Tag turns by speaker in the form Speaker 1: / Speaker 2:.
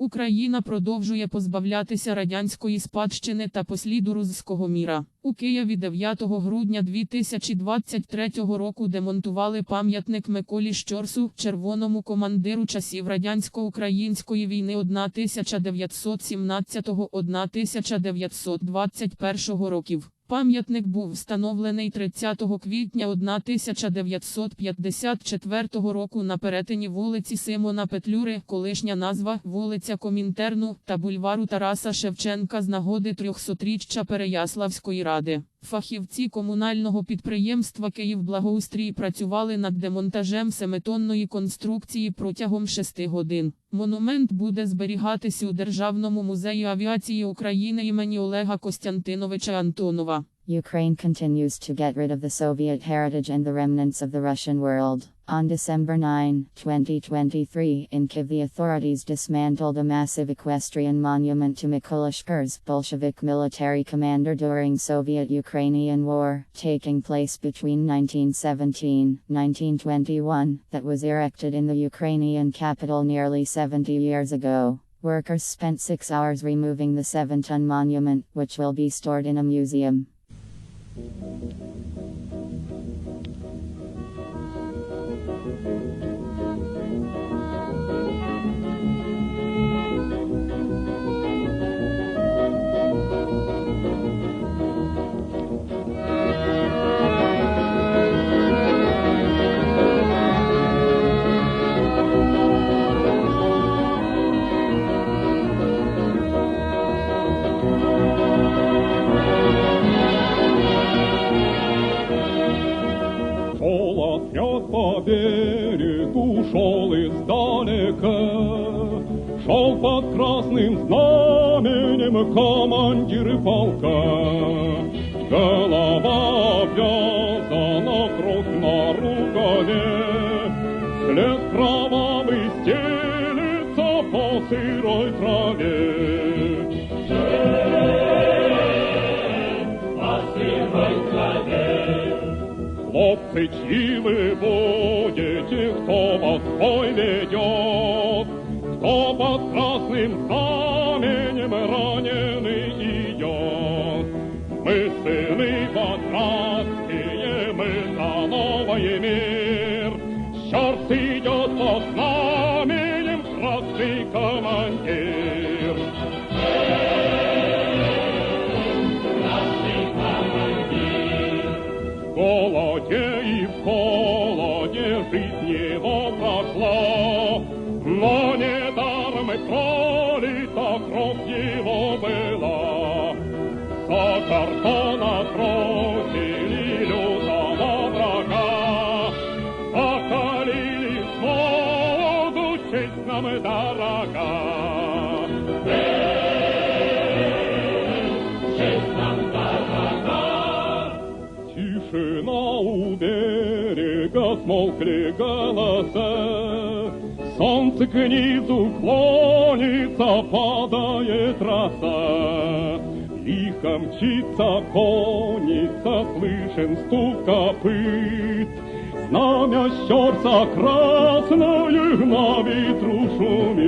Speaker 1: Україна продовжує позбавлятися радянської спадщини та посліду руського міра. У Києві 9 грудня 2023 року демонтували пам'ятник Миколі Щорсу, червоному командиру часів радянсько-української війни 1917-1921 років. Пам'ятник був встановлений 30 квітня 1954 року на перетині вулиці Симона Петлюри, колишня назва вулиця Комінтерну та бульвару Тараса Шевченка з нагоди 300-річчя Переяславської ради. Фахівці комунального підприємства «Київблагоустрій» працювали над демонтажем семитонної конструкції протягом шести годин. Монумент буде зберігатися у Державному музеї авіації України імені Олега Костянтиновича Антонова.
Speaker 2: Ukraine continues to get rid of the Soviet heritage and the. On December 9, 2023, in Kiev, the authorities dismantled a massive equestrian monument to Shkurs, Bolshevik military commander during Soviet Ukrainian War, taking place between 1917 1921, that was erected in the Ukrainian capital nearly 70 years ago. Workers spent six hours removing the seven ton monument, which will be stored in a museum.
Speaker 3: Отряд по берегу, шел издалека, Шел под красным знаменем командир полка. Голова обвязана, кровь на рукаве, След кровавый стелится по сырой траве. Хлопцы, чьи вы будете, кто вас в бой ведет, кто под красным знаменем раненый идет. Мы сыны подратские, мы за новый мир. Щорс идет под знаменем красный командир. В голоде и в холоде жизнь его прошла, но недаром и пролита кровь его была. За картон отбросили лютого врага, закалили смогу, честь нам дорога. Тишина у берега, смолкли голоса. Солнце к низу клонится, падает роса. Лихо мчится конница, слышен стук копыт. Знамя щерса красное на ветру шумит.